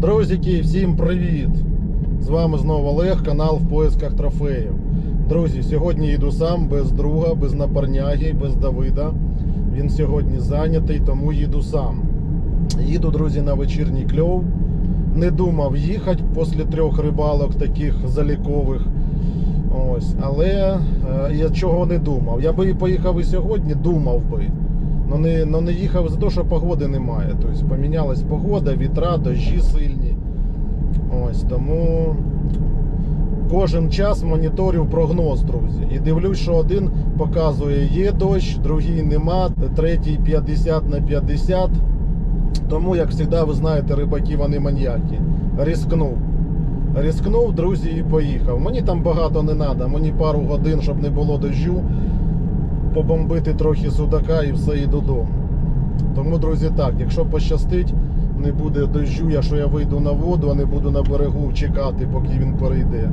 Друзики, всім привіт! З вами знову Олег, канал в поисках трофеїв. Друзі, сьогодні йду сам, без друга, без напарняги, без Давида. Він сьогодні зайнятий, тому їду сам. Їду, друзі, на вечірній кльов. Не думав їхати після трьох рибалок таких залікових. Ось, але е, я чого не думав. Я би і поїхав і сьогодні, думав би. Ну не, ну не їхав за те, що погоди немає. Тобто помінялась погода, вітра, дощі сильні. Ось тому кожен час моніторю прогноз, друзі. І дивлюсь, що один показує є дощ, другий нема, третій 50 на 50. Тому, як завжди, ви знаєте, рибаки вони маньяки. Рискнув. Рискнув, друзі, і поїхав. Мені там багато не треба, мені пару годин, щоб не було дощу, побомбити трохи судака і все і додому. Тому, друзі, так, якщо пощастить, не буде дощу, якщо я вийду на воду, а не буду на берегу чекати, поки він перейде,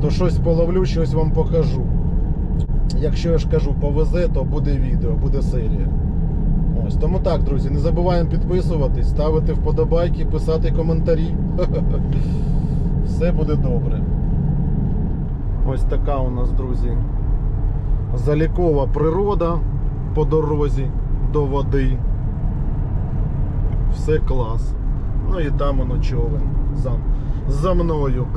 то щось половлю, щось вам покажу. Якщо я ж кажу, повезе, то буде відео, буде серія. Ось тому так, друзі, не забуваємо підписуватись, ставити вподобайки, писати коментарі. Все буде добре. Ось така у нас, друзі, залікова природа по дорозі до води. Все клас. Ну і там воно човен за, за мною.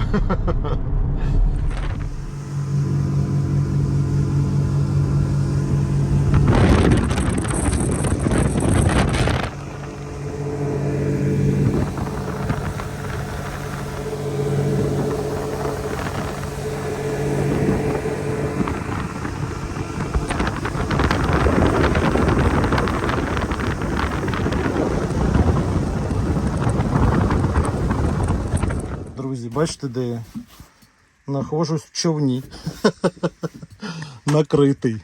Друзі, бачите, де я знаходжусь в човні. Накритий.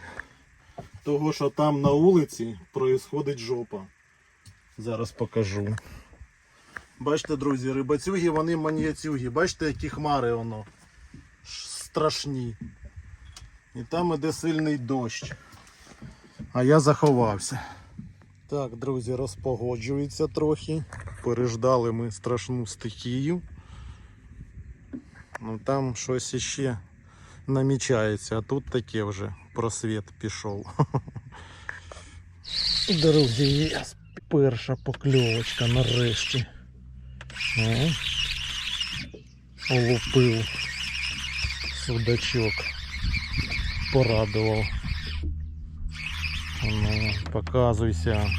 Того, що там на вулиці проїсходить жопа. Зараз покажу. Бачите, друзі, рибацюги, вони маніяцюги. Бачите, які хмари воно страшні. І там іде сильний дощ. А я заховався. Так, друзі, розпогоджується трохи. Переждали ми страшну стихію. Ну там щось іще намічається, а тут таке вже просвіт пішов. Друзі, є перша покльовочка нарешті. О, Олупив судачок. Порадував. Ну, показуйся.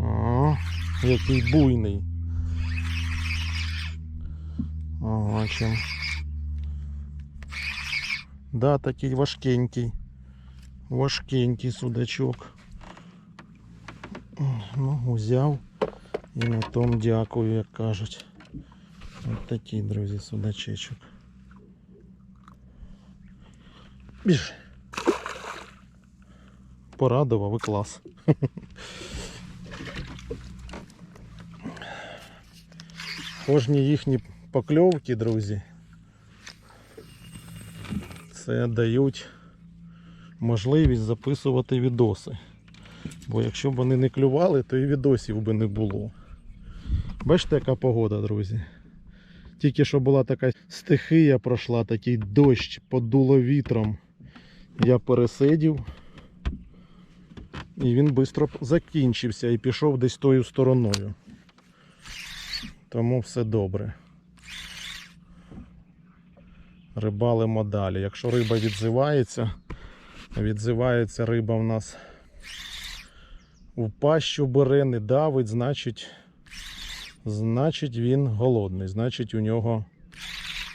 О, який буйний. Бачим. Да, такий важкенький. Важкенький судачок. Ну, узяв. І на том дякую, як кажуть. Ось такий, друзі, судачечок. Біж. Порадував і клас. Кожні їхні покльовки, друзі, це дають можливість записувати відоси. Бо якщо б вони не клювали, то і відосів би не було. Бачите, яка погода, друзі? Тільки що була така стихія пройшла, такий дощ подуло вітром. Я пересидів. І він швидко закінчився і пішов десь тою стороною. Тому все добре. Рибалимо далі. Якщо риба відзивається, відзивається риба в нас у пащу бере, не давить, значить, значить він голодний, значить у нього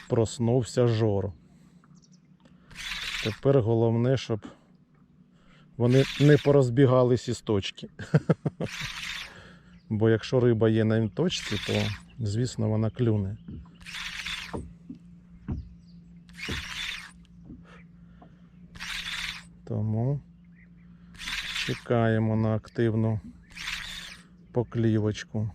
проснувся жор. Тепер головне, щоб вони не порозбігались із точки. Бо якщо риба є на точці, то звісно вона клюне. Тому чекаємо на активну поклівочку.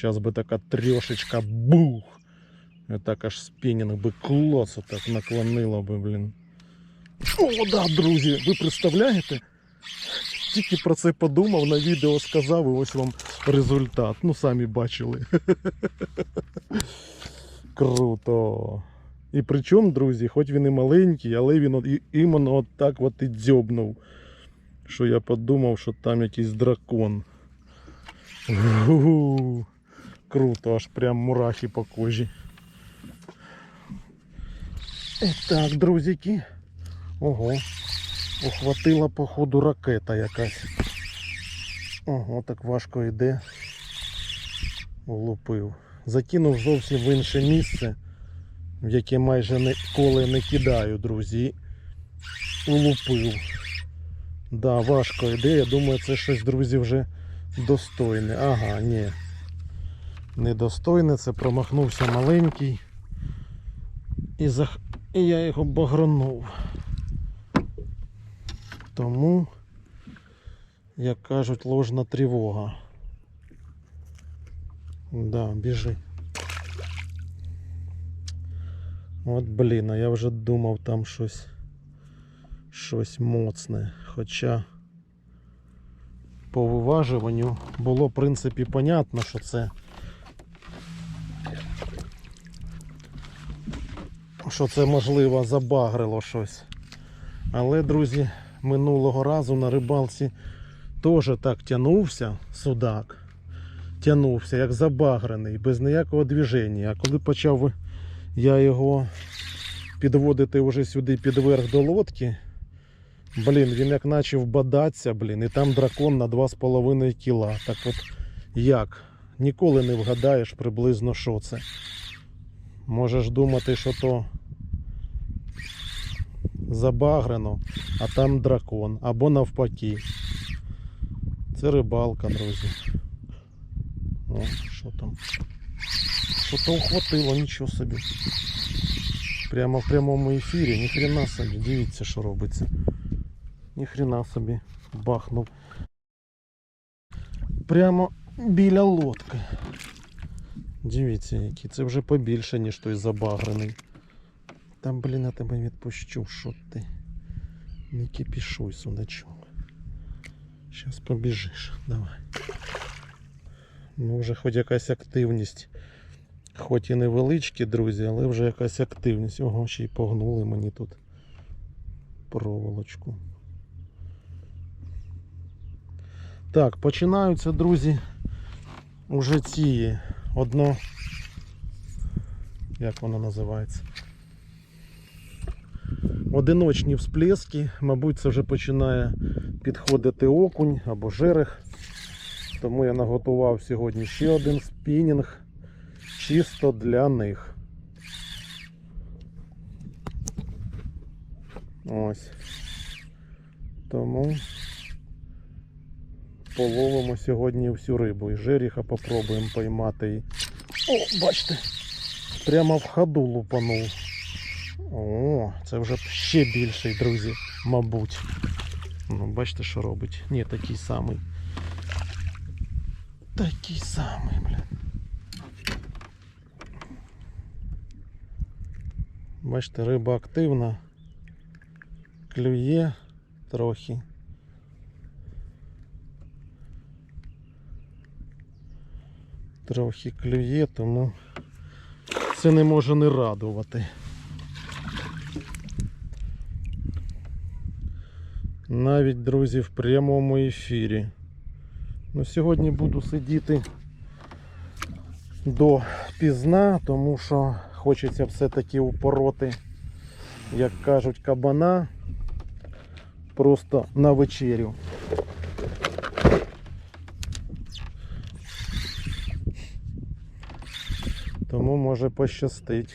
Зараз би така трьошечка бух. Так аж спінінг би клоц так наклонило би, блін. О, да, друзі, ви представляєте? Тільки про це подумав, на відео сказав, і ось вам результат. Ну, самі бачили. Круто. І причому, друзі, хоч він і маленький, але він от, і- іменно от так от і дзьобнув. Що я подумав, що там якийсь дракон. Круто, аж прям мурахи по кожі. І так, друзики. Ого. Ухватила, походу, ракета якась. Ого, так важко йде. Влупив. Закинув зовсім в інше місце, в яке майже ніколи не кидаю, друзі. Улупив. Да, важко йде. Я думаю, це щось, друзі, вже достойне. Ага, ні. Недостойне, це промахнувся маленький. І, зах... і я його багранув. Тому, як кажуть, ложна тривога. Да, біжи. От блін, а я вже думав там щось щось моцне. Хоча по виважуванню було в принципі понятно, що це що це можливо забагрило щось. Але, друзі, минулого разу на рибалці теж так тянувся судак. Тянувся, як забагрений, без ніякого движення. А коли почав я його підводити вже сюди під верх до лодки, блін, він як почав бадатися, блін, і там дракон на 2,5 кіла. Так от як? Ніколи не вгадаєш приблизно, що це. Можеш думати, що то забагрено, а там дракон, або навпаки. Це рибалка, друзі. О, що там? Що то ухватило, нічого собі. Прямо в прямому ефірі, ніхрена собі, дивіться, що робиться. Ніхрена собі бахнув. Прямо біля лодки. Дивіться, який. Це вже побільше, ніж той забагрений. Там, блін, я тебе відпущу, що ти. Не кипішуй, судачок. Зараз побіжиш, давай. Ну, вже хоч якась активність. Хоч і невеличкі, друзі, але вже якась активність. Ого, ще й погнули мені тут проволочку. Так, починаються, друзі, уже ці одно. Як воно називається? Одиночні всплески, мабуть, це вже починає підходити окунь або жерех. Тому я наготував сьогодні ще один спінінг чисто для них. Ось. Тому половимо сьогодні всю рибу. І жеріха попробуємо поймати. О, бачите, прямо в ходу лупанув. О, це вже ще більший, друзі, мабуть. Ну, бачите, що робить? Ні, такий самий. Такий самий, блін. Бачите, риба активна. Клює трохи. Трохи клює, тому це не може не радувати. Навіть, друзі, в прямому ефірі. Ну, сьогодні буду сидіти до пізна, тому що хочеться все-таки упороти, як кажуть, кабана просто на вечерю. Тому може пощастить.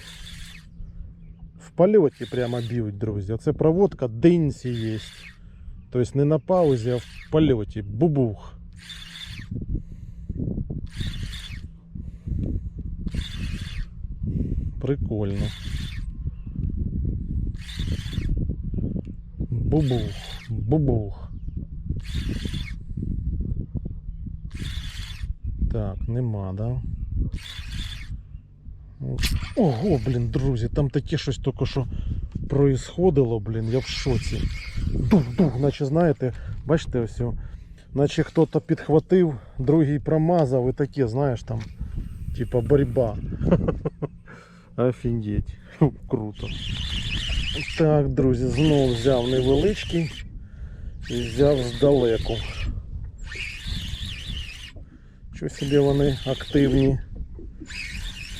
В польоті прямо б'ють, друзі. Оце проводка динці є. Тобто не на паузі, а в польоті. Бубух. Прикольно. Бубух, бубух. Так, нема, да? Ого, блін, друзі, там таке щось тільки що происходило, блін, я в шоці. Дух-дух, наче знаєте, бачите, ось, наче хто-то підхватив, другий промазав і таке, знаєш, там, типа борьба. Офігеть. Круто. Так, друзі, знов взяв невеличкий і взяв здалеку. Що собі вони активні.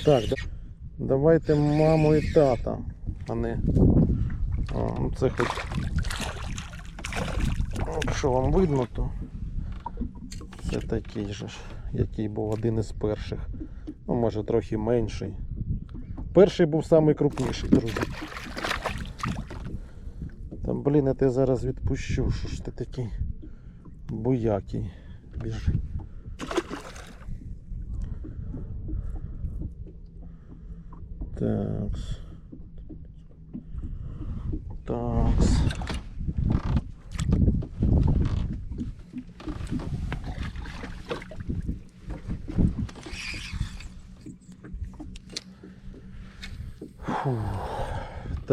Так, давайте маму і тата. А не. О, це хоч. Якщо вам видно, то це такий же ж, який був один із перших. Ну, може трохи менший. Перший був самий крупніший, друзі. Там, блін, я тебе зараз відпущу, що ж ти такий буякий. Біжи. Так. Так.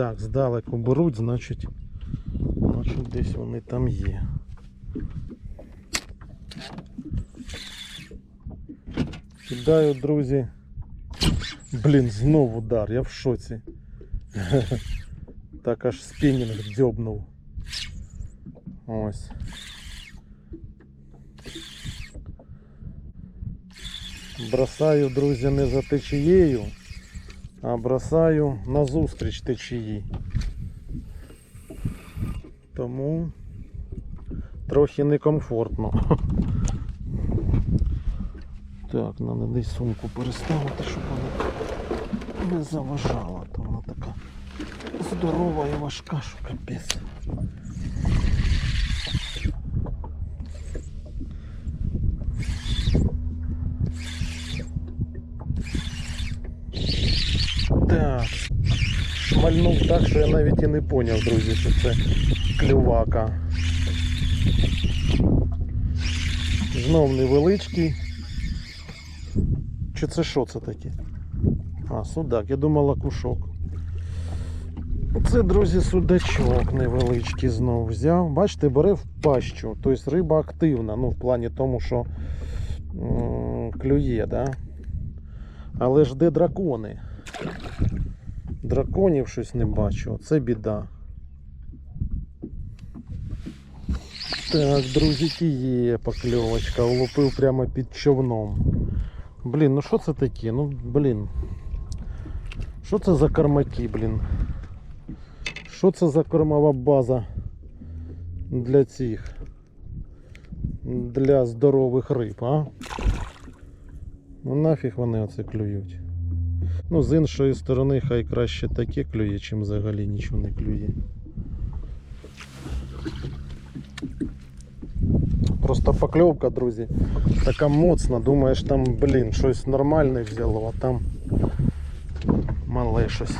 Так, здалеку беруть, значить, значить десь вони там є. Кидаю, друзі. Блін, знов удар, я в шоці. Так аж спінінг дзьобнув. Ось. Бросаю, друзі, не за течією, а бросаю назустріч течії. Тому трохи некомфортно. Так, треба десь сумку переставити, щоб вона не заважала, то вона така здорова і важка, що капець. Так. Шмальнув так, що я навіть і не поняв, друзі, що це клювака. Знов невеличкий. Чи це що це таке? А, судак, я думав лакушок. Це, друзі, судачок невеличкий знов взяв. Бачите, бере в пащу. Тобто риба активна, ну, в плані тому, що м, клює, да? Але ж де дракони? Драконів щось не бачу, це біда. Так, друзі, є покльовочка, улупив прямо під човном. Блін, ну що це таке? Ну, блін. Що це за кормаки, блін? Що це за кормова база для цих? Для здорових риб, а? Ну нафіг вони оце клюють. Ну, з іншої сторони, хай краще таке клює, чим взагалі нічого не клює. Просто покльовка, друзі, така моцна, думаєш там, блін, щось нормальне взяло, а там мале щось.